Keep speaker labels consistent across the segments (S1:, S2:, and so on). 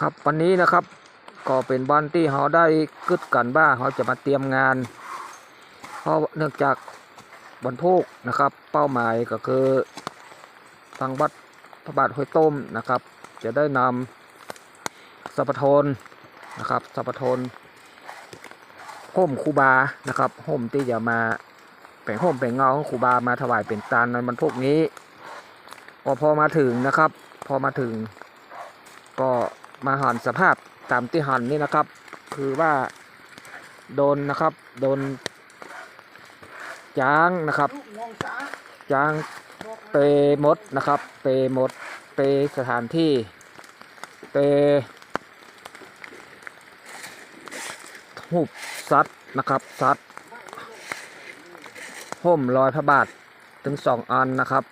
S1: ครับวันนี้นะครับก็เป็นวันที่เราได้กึดกันว่าเราจะมาเตรียมงาน เพราะเนื่องจากวันพุกนะครับ เป้าหมายก็คือทางวัดพระบาทห้วยต้มนะครับ จะได้นำสัพทนนะครับสัพทนห่มคูบานะครับห่มที่จะมาแป่งห่มแป่งเงาของคูบามาถวายเป็นตานในวันพุกนี้พอพอมาถึงนะครับ พอมาถึงก็ มาหันสภาพตามที่หันนี่นะครับ คือว่าโดนนะครับโดนจ้างนะครับจ้างเปหมดนะครับเปหมดเปสถานที่เปหูบซัดนะครับซัดห่มรอยพระบาทถึงสองอันนะครับ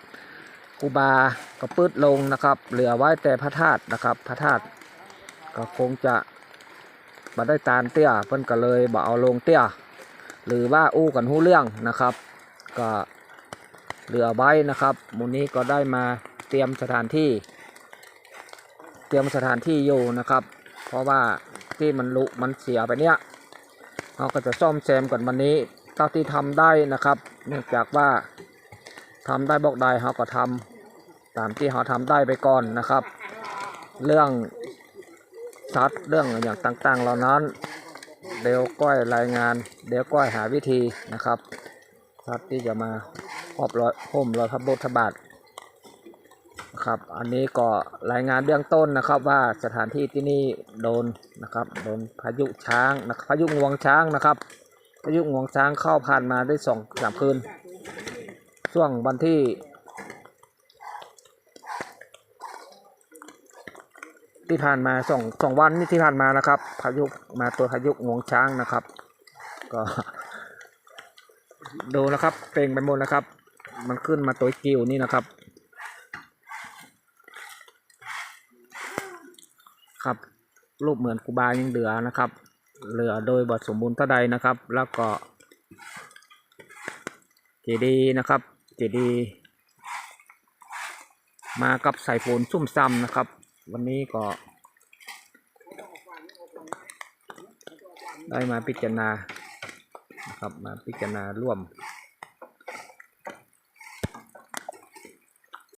S1: ครูบาก็ปืดลงนะครับ เหลือไว้แต่พระธาตุนะครับ พระธาตุ ก็คงจะมาได้ตานเตี้ยเพิ่นก็เลยบ่เอาลงเตี้ยหรือว่าอู้กันหู้เรื่องนะครับ ก็เหลือไว้นะครับมูลนี้ก็ได้มาเตรียมสถานที่ เตรียมสถานที่อยู่นะครับ เพราะว่าที่มันลุมันเสียไปเนี้ยเราก็จะซ่อมแซมกันวันนี้เท่าที่ทำได้นะครับ เนื่องจากว่าทำได้บอกได้เราก็ทำตามที่เราทำได้ไปก่อนนะครับ เรื่อง ซัดเรื่องอย่างต่างๆ เหล่านั้น เดี๋ยวก้อยรายงาน เดี๋ยวก้อยหาวิธีนะครับซัดที่จะมาครอบรอยห่มรอยพระบุทธบาทนะครับอันนี้ก็รายงานเบื้องต้นนะครับว่าสถานที่ที่นี่โดนนะครับโดนพายุช้างนะพายุงวงช้างนะครับพายุงวงช้างเข้าผ่านมาได้สองสามคืนช่วงวันที่ ที่ผ่านมาสองสองวันนี่ที่ผ่านมานะครับพายุมาตัวพายุงวงช้างนะครับ ก็ดูนะครับเป่งไปหมดนะครับ มันขึ้นมาตัวกิวนี่นะครับ ครับ รูปเหมือนครูบายังเหลือนะครับ เหลือโดยบทสมบูรณ์เท่าใดนะครับ แล้วก็เจดีย์นะครับ เจดีย์มากับสายฝนซุ่มซ้ำนะครับ วันนี้ก็ ได้มาพิจารณานะครับมาพิจารณาร่วม